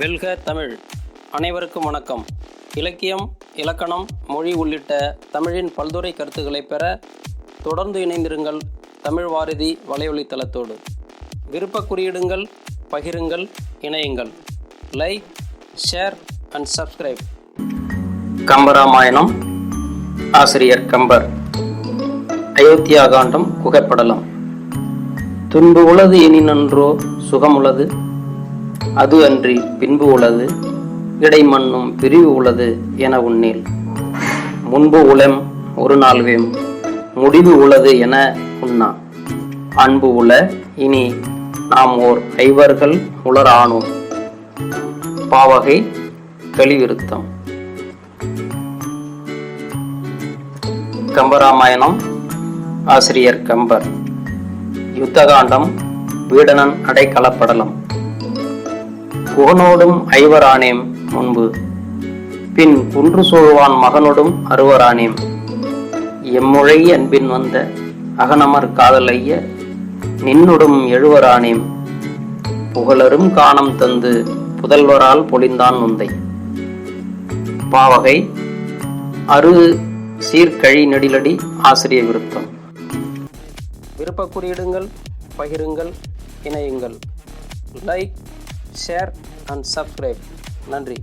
வெல்க தமிழ். அனைவருக்கும் வணக்கம். இலக்கியம் இலக்கணம் மொழி உள்ளிட்ட தமிழின் பல்துறை கருத்துக்களை பெற தொடர்ந்து இணைந்திருங்கள் தமிழ் வாரதி வலையொலித்தளத்தோடு. விருப்ப குறியிடுங்கள் பகிருங்கள் இணையுங்கள். Like share and subscribe Kambaramayanam ஆசிரியர் கம்பர். அயோத்தியா காண்டம் குகைப்படலம் துன்பு உளது எனினன்றோ சுகமுளது அது அன்றி பின்பு உளது இடைமண்ணும் பிரிவு உளது என உண்ணில். முன்பு உளம் ஒரு நாள்வேம் முடிவு உளது என உண்ணா. அன்பு உள இனி நாம் ஓர் ஐவர்கள் உளரானோம். பாவகை கலிவிருத்தம் கம்பராமாயணம் ஆசிரியர் கம்பர். யுத்தகாண்டம் வீடனன் அடைக்கலப்படலம். புகனோடும் ஐவரானேம் முன்பு. பின் குன்று சூழ்வான் மகனோடும் அறுவரானேம். எம்முழை அன்பின் வந்த அகனமர் காதலைய நின்னொடும் எழுவரானேம். புகழரும் காணம் தந்து புதல்வரால் பொழிந்தான் உந்தை. பாவகை அரு சீர்கழி நெடிலடி ஆசிரிய விருத்தம். விருப்ப குறியிடுங்கள் பகிருங்கள் இணையுங்கள். லைக் ஷேர் அண்ட் சப்ஸ்கிரைப் நன்றி.